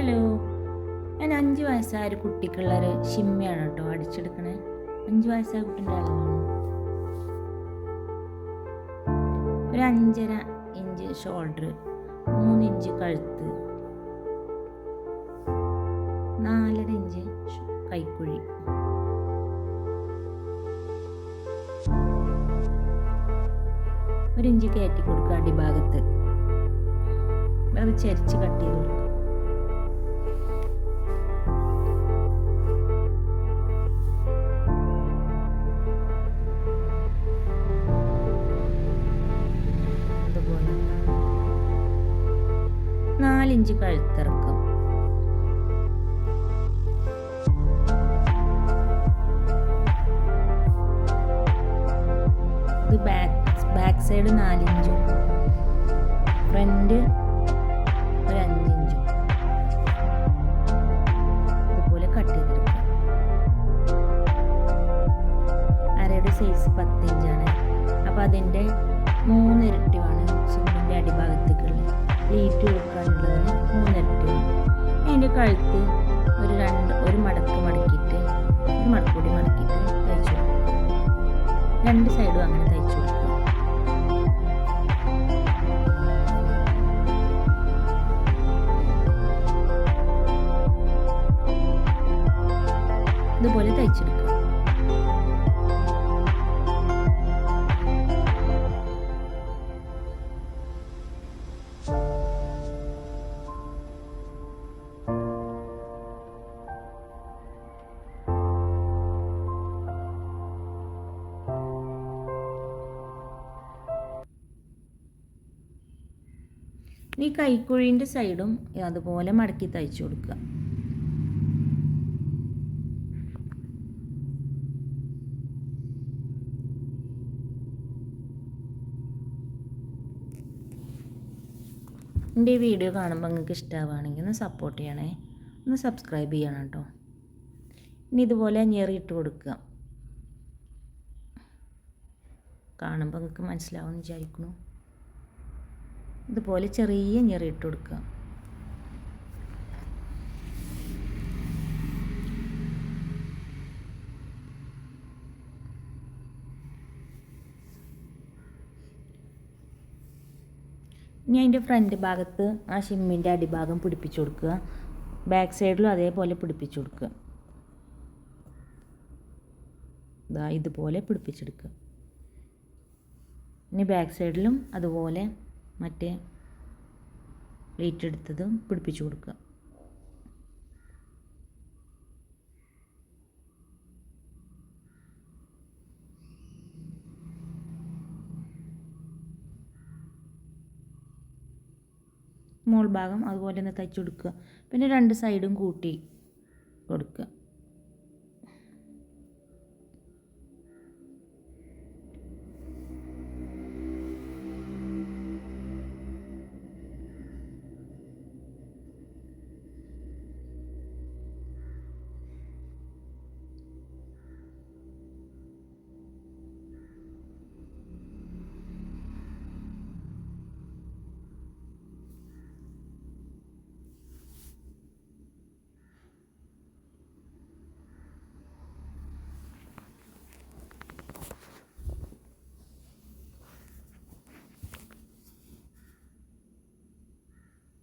Hello ഞാൻ അഞ്ച് വയസ്സായ ഒരു കുട്ടിക്കുള്ള ഒരു ഷിമ്മയാണ് കേട്ടോ അടിച്ചെടുക്കണേ. അഞ്ച് വയസ്സായ കുട്ടിന്റെ അളവാണ്. ഒരു അഞ്ചര ഇഞ്ച് ഷോൾഡർ മൂന്ന് ഇഞ്ച് കഴുത്ത് നാലര ഇഞ്ച് കൈക്കുഴി. ഒരു ഇഞ്ച് കയറ്റി കൊടുക്കുക അടിഭാഗത്ത്. അത് ചരിച്ച് കട്ട് ചെയ്ത് കൊടുക്കുക. നാലിഞ്ച് കഴുത്തിറക്കം. ഇത് ബാക്ക് ബാക്ക് സൈഡ് നാലിഞ്ചും. ഫ്രണ്ട് ഒരു അഞ്ചിഞ്ചും ഇതുപോലെ കട്ട് ചെയ്തെടുക്കുക അരയുടെ സൈസ് പത്തിഞ്ചാണ്. അപ്പം അപ്പോൾ അതിന്റെ മൂന്നിരട്ടിയാണ് സിമ്മിന്റെ അടിഭാഗത്തേക്കുള്ളത് ലീറ്റ് കൊടുക്കാനുള്ളതിന് മൂന്നിരട്ടി അതിന്റെ കഴുത്ത് ഒരു രണ്ട് ഒരു മടക്ക് മടക്കിയിട്ട് ഒരു മടക്കൂടി മടക്കിയിട്ട് തയ്ച്ചു കൊടുക്കും രണ്ട് സൈഡും അങ്ങനെ തയ്ച്ചു കൊടുക്കുക. ഇതുപോലെ തയ്ച്ചെടുക്കുക ഈ കൈക്കുഴീന്റെ സൈഡും അതുപോലെ മടക്കി തയ്ച്ചു കൊടുക്കുക. എന്റെ ഈ വീഡിയോ കാണുമ്പോൾ നിങ്ങൾക്ക് ഇഷ്ടമാവുകയാണെങ്കിൽ ഒന്ന് സപ്പോർട്ട് ചെയ്യണേ. ഒന്ന് സബ്സ്ക്രൈബ് ചെയ്യണം കേട്ടോ. ഇനി ഇതുപോലെ ഞെറിയിട്ട് കൊടുക്കുക. കാണുമ്പോൾ നിങ്ങൾക്ക് മനസ്സിലാവുമെന്ന് വിചാരിക്കുന്നു. ഇതുപോലെ ചെറിയ ഞെറിയിട്ട് കൊടുക്കുക. ഇനി അതിന്റെ ഫ്രണ്ട് ഭാഗത്ത് ആ ഷിമ്മിന്റെ അടിഭാഗം പിടിപ്പിച്ചു കൊടുക്കുക. ബാക്ക് സൈഡിലും അതേപോലെ പിടിപ്പിച്ചു കൊടുക്കുക. ഇതാ ഇതുപോലെ പിടിപ്പിച്ചെടുക്കുക ഇനി ബാക്ക് സൈഡിലും അതുപോലെ മറ്റേ പ്ലേറ്റ് എടുത്തതും പിടിപ്പിച്ചു കൊടുക്കുക. മോൾ ഭാഗം അതുപോലെ തന്നെ തയ്ച്ചു കൊടുക്കുക. പിന്നെ രണ്ട് സൈഡും കൂട്ടി കൊടുക്കുക.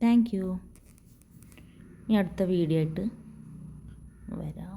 Thank you. ഇനി അടുത്ത വീഡിയോ ആയിട്ട് വരാം.